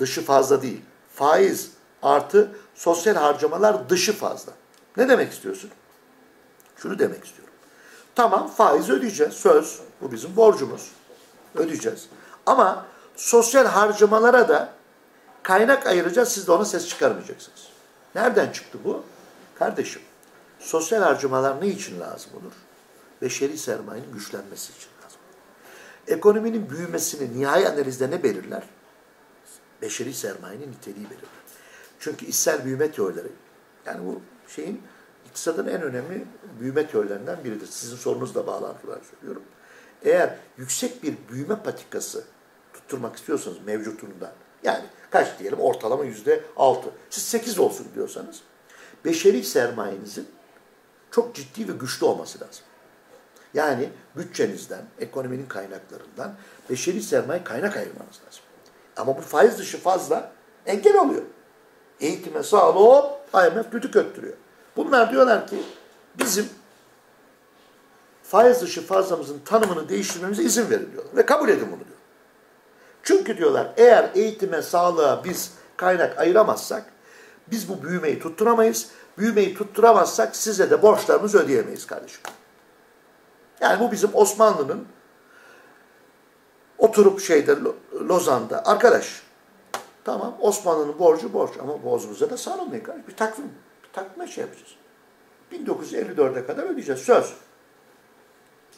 dışı fazla değil. Faiz artı sosyal harcamalar dışı fazla. Ne demek istiyorsun? Şunu demek istiyorum. Tamam faiz ödeyeceğiz. Söz. Bu bizim borcumuz. Ödeyeceğiz. Ama sosyal harcamalara da kaynak ayıracağız. Siz de ona ses çıkarmayacaksınız. Nereden çıktı bu? Kardeşim, sosyal harcamalar ne için lazım olur? Beşeri sermayenin güçlenmesi için lazım. Ekonominin büyümesini nihai analizde ne belirler? Beşeri sermayenin niteliği belirler. Çünkü içsel büyüme teorileri, yani bu şeyin iktisadın en önemli büyüme teorilerinden biridir. Sizin sorunuzla bağlantılı söylüyorum. Eğer yüksek bir büyüme patikası tutturmak istiyorsanız mevcutundan, yani kaç diyelim ortalama yüzde altı, siz sekiz olsun diyorsanız, beşeri sermayenizin çok ciddi ve güçlü olması lazım. Yani bütçenizden, ekonominin kaynaklarından beşeri sermaye kaynak ayırmanız lazım. Ama bu faiz dışı fazla engel oluyor. Eğitime, sağlığa hop IMF düdük öttürüyor. Bunlar diyorlar ki bizim faiz dışı fazlamızın tanımını değiştirmemize izin verin diyorlar. Ve kabul edin bunu diyor. Çünkü diyorlar eğer eğitime, sağlığa biz kaynak ayıramazsak biz bu büyümeyi tutturamayız. Büyümeyi tutturamazsak size de borçlarımızı ödeyemeyiz kardeşim. Yani bu bizim Osmanlı'nın oturup şeyde Lozan'da arkadaş tamam Osmanlı'nın borcu borç ama borcumuza da sarılmayın kardeşim. Bir takvim, bir takvime şey yapacağız. 1954'e kadar ödeyeceğiz söz.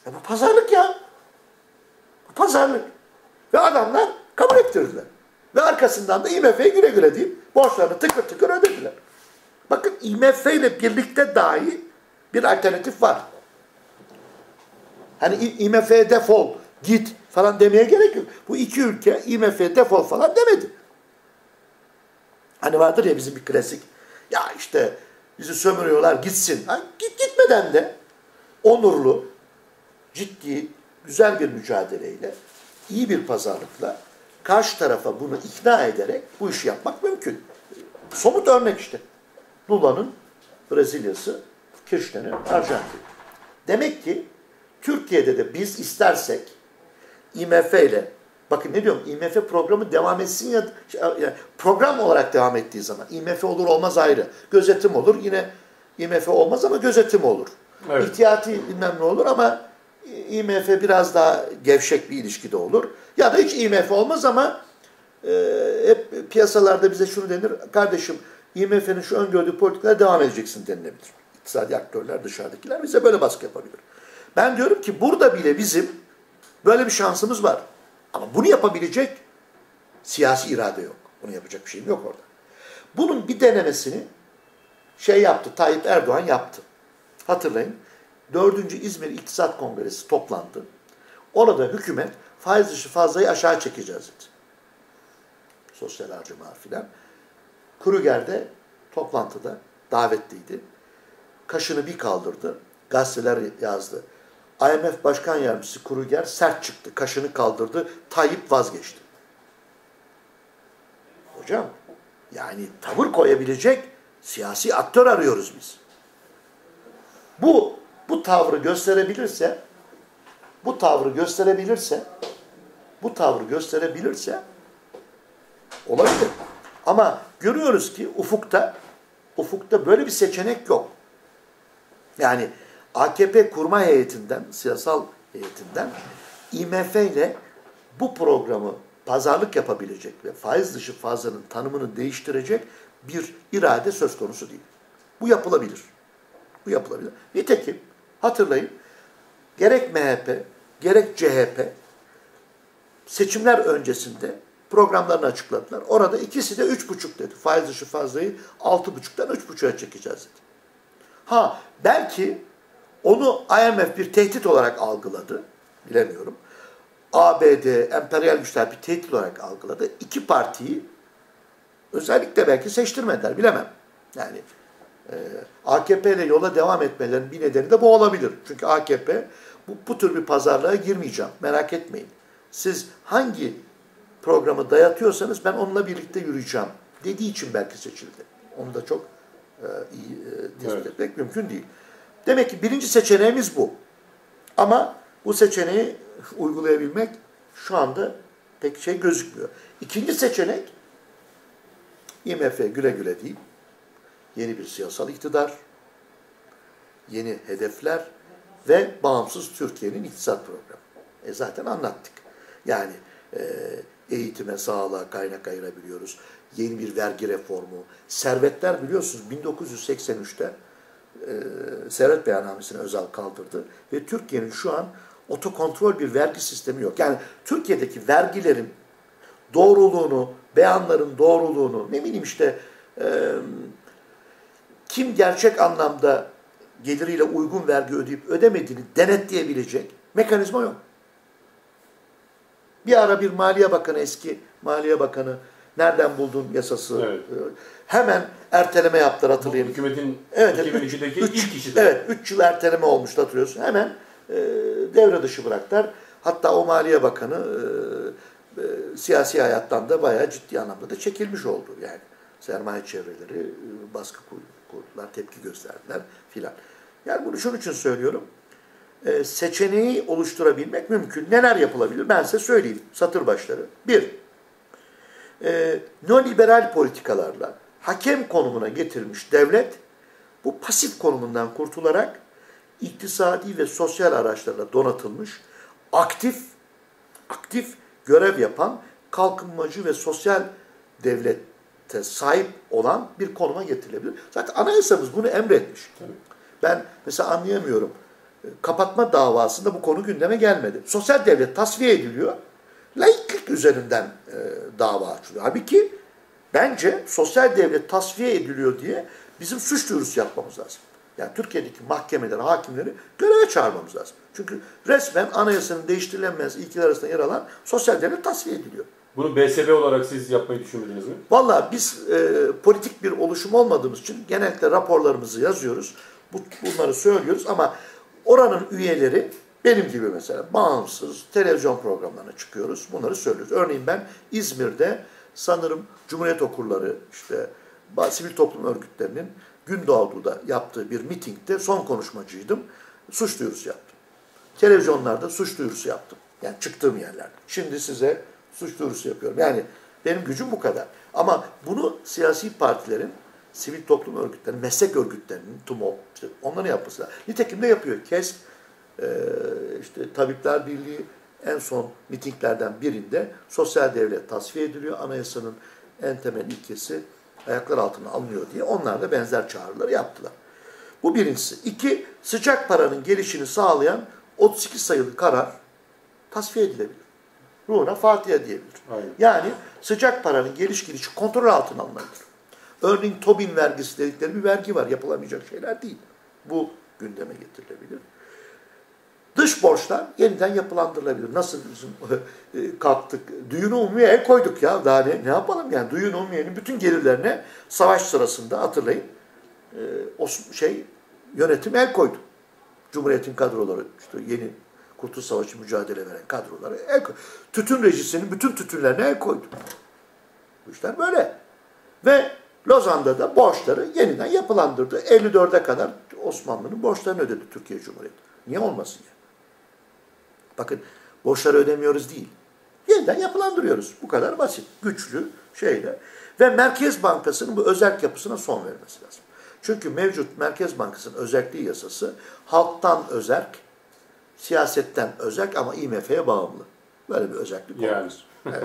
E bu pazarlık ya. Bu pazarlık. Ve adamlar kabul ettirdiler. Ve arkasından da IMF'ye güle güle deyip borçlarını tıkır tıkır ödediler. Bakın IMF ile birlikte dahi bir alternatif var. Hani IMF'ye defol, git falan demeye gerek yok. Bu iki ülke IMF'ye defol falan demedi. Hani vardır ya bizim bir klasik. Ya işte bizi sömürüyorlar gitsin. Ha, git gitmeden de onurlu, ciddi, güzel bir mücadeleyle, iyi bir pazarlıkla karşı tarafa bunu ikna ederek bu işi yapmak mümkün. Somut örnek işte. Lula'nın Brezilya'sı, Kirchner'in Arjantin. Demek ki Türkiye'de de biz istersek IMF ile bakın ne diyorum IMF programı devam etsin ya yani program olarak devam ettiği zaman IMF olur olmaz ayrı. Gözetim olur yine IMF olmaz ama gözetim olur. Evet. İhtiyati bilmem ne olur ama IMF biraz daha gevşek bir ilişkide olur. Ya da hiç IMF olmaz ama e, hep piyasalarda bize şunu denir. Kardeşim IMF'nin şu öngördüğü politikalara devam edeceksin denilebilir. İktisadi aktörler dışarıdakiler bize böyle baskı yapabilir. Ben diyorum ki burada bile bizim böyle bir şansımız var. Ama bunu yapabilecek siyasi irade yok. Bunu yapacak bir şeyim yok orada. Bunun bir denemesini şey yaptı, Tayyip Erdoğan yaptı. Hatırlayın. 4. İzmir İktisat Kongresi toplandı. Orada hükümet faiz dışı fazlayı aşağı çekeceğiz dedi. Sosyal harcama filan. Kruger'de toplantıda davetliydi. Kaşını bir kaldırdı. Gazeteler yazdı. IMF Başkan Yardımcısı Kruger sert çıktı. Kaşını kaldırdı. Tayyip vazgeçti. Hocam yani tavır koyabilecek siyasi aktör arıyoruz biz. Bu bu tavrı gösterebilirse bu tavrı gösterebilirse bu tavrı gösterebilirse olabilir. Ama görüyoruz ki ufukta ufukta böyle bir seçenek yok. Yani AKP kurma heyetinden, siyasal heyetinden IMF ile bu programı pazarlık yapabilecek ve faiz dışı fazlanın tanımını değiştirecek bir irade söz konusu değil. Bu yapılabilir. Bu yapılabilir. Nitekim hatırlayın gerek MHP gerek CHP seçimler öncesinde programlarını açıkladılar. Orada ikisi de üç buçuk dedi. Faiz dışı fazlayı altı buçuktan üç buçuğa çekeceğiz dedi. Ha belki onu IMF bir tehdit olarak algıladı. Bilemiyorum. ABD, emperyal güçler bir tehdit olarak algıladı. İki partiyi özellikle belki seçtirmediler. Bilemem. Yani e, AKP ile yola devam etmelerinin bir nedeni de bu olabilir. Çünkü AKP bu, bu tür bir pazarlığa girmeyeceğim. Merak etmeyin. Siz hangi programı dayatıyorsanız ben onunla birlikte yürüyeceğim dediği için belki seçildi. Onu da çok e, iyi e, tespit evet. etmek mümkün değil. Demek ki birinci seçeneğimiz bu. Ama bu seçeneği uygulayabilmek şu anda pek şey gözükmüyor. İkinci seçenek IMF güle güle deyip yeni bir siyasal iktidar, yeni hedefler ve bağımsız Türkiye'nin iktisat programı. E zaten anlattık. Yani e, eğitime, sağlığa kaynak ayırabiliyoruz. Yeni bir vergi reformu. Servetler biliyorsunuz 1983'te e, servet beyannamesini Özal kaldırdı. Ve Türkiye'nin şu an otokontrol bir vergi sistemi yok. Yani Türkiye'deki vergilerin doğruluğunu, beyanların doğruluğunu, ne bileyim işte e, kim gerçek anlamda geliriyle uygun vergi ödeyip ödemediğini denetleyebilecek mekanizma yok. Bir ara bir Maliye Bakanı, eski Maliye Bakanı nereden buldun yasası? Evet. Hemen erteleme yaptılar hatırlayın. Hükümetin Evet, 2002'deki üç- ilk işi. Evet, 3 yıl erteleme olmuştu hatırlıyorsun. Hemen e, devre dışı bıraktılar. Hatta o Maliye Bakanı e, e, siyasi hayattan da bayağı ciddi anlamda da çekilmiş oldu. Yani sermaye çevreleri e, baskı kur- kurdular, tepki gösterdiler filan. Yani bunu şunun için söylüyorum. E, seçeneği oluşturabilmek mümkün. Neler yapılabilir? Ben size söyleyeyim. Satır başları. Bir, e, neoliberal politikalarla hakem konumuna getirilmiş devlet bu pasif konumundan kurtularak iktisadi ve sosyal araçlarla donatılmış aktif aktif görev yapan kalkınmacı ve sosyal devlete sahip olan bir konuma getirilebilir. Zaten anayasamız bunu emretmiş. Ben mesela anlayamıyorum. Kapatma davasında bu konu gündeme gelmedi. Sosyal devlet tasfiye ediliyor. Laiklik üzerinden e, dava açılıyor. Halbuki bence sosyal devlet tasfiye ediliyor diye bizim suç duyurusu yapmamız lazım. Yani Türkiye'deki mahkemeleri, hakimleri göreve çağırmamız lazım. Çünkü resmen anayasanın değiştirilemez ilkeler arasında yer alan sosyal devlet tasfiye ediliyor. Bunu BSB olarak siz yapmayı düşünmediniz mi? Valla biz e, politik bir oluşum olmadığımız için genellikle raporlarımızı yazıyoruz. Bu, bunları söylüyoruz ama oranın üyeleri benim gibi mesela bağımsız televizyon programlarına çıkıyoruz. Bunları söylüyoruz. Örneğin ben İzmir'de sanırım Cumhuriyet Okurları işte sivil toplum örgütlerinin Gündoğdu'da yaptığı bir mitingde son konuşmacıydım. Suç duyurusu yaptım. Televizyonlarda suç duyurusu yaptım. Yani çıktığım yerlerde. Şimdi size suç duyurusu yapıyorum. Yani benim gücüm bu kadar. Ama bunu siyasi partilerin, sivil toplum örgütlerinin, meslek örgütlerinin, TUMOP, işte onların yapması lazım. Nitekim de yapıyor. KESK, e, işte Tabipler Birliği en son mitinglerden birinde sosyal devlet tasfiye ediliyor. Anayasanın en temel ilkesi ayaklar altına alınıyor diye onlar da benzer çağrıları yaptılar. Bu birincisi. İki, sıcak paranın gelişini sağlayan 32 sayılı karar tasfiye edilebilir. Ruhuna Fatiha diyebilir. Aynen. Yani sıcak paranın geliş gidişi kontrol altına alınabilir. Örneğin Tobin vergisi dedikleri bir vergi var. Yapılamayacak şeyler değil. Bu gündeme getirilebilir. Dış borçlar yeniden yapılandırılabilir. Nasıl bizim e, kalktık, düğün umumiye el koyduk ya. Daha ne, ne yapalım yani düğün umumiyenin bütün gelirlerine savaş sırasında hatırlayın e, o şey yönetim el koydu. Cumhuriyetin kadroları işte yeni Kurtuluş Savaşı mücadele veren kadroları el koydu. Tütün rejisinin bütün tütünlerine el koydu. Bu işler böyle. Ve Lozan'da da borçları yeniden yapılandırdı. 54'e kadar Osmanlı'nın borçlarını ödedi Türkiye Cumhuriyeti. Niye olmasın ya? Bakın borçları ödemiyoruz değil. Yeniden yapılandırıyoruz. Bu kadar basit. Güçlü şeyle. Ve Merkez Bankası'nın bu özerk yapısına son vermesi lazım. Çünkü mevcut Merkez Bankası'nın özelliği yasası halktan özerk, siyasetten özerk ama IMF'ye bağımlı. Böyle bir özellik Yani. olmaz. Evet.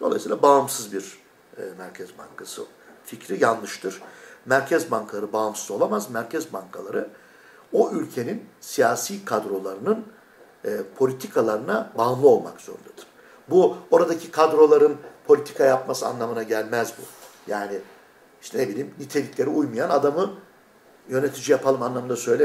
Dolayısıyla bağımsız bir e, Merkez Bankası fikri yanlıştır. Merkez bankaları bağımsız olamaz. Merkez bankaları o ülkenin siyasi kadrolarının e, politikalarına bağımlı olmak zorundadır. Bu oradaki kadroların politika yapması anlamına gelmez bu. Yani işte ne bileyim niteliklere uymayan adamı yönetici yapalım anlamında söylemiyorum.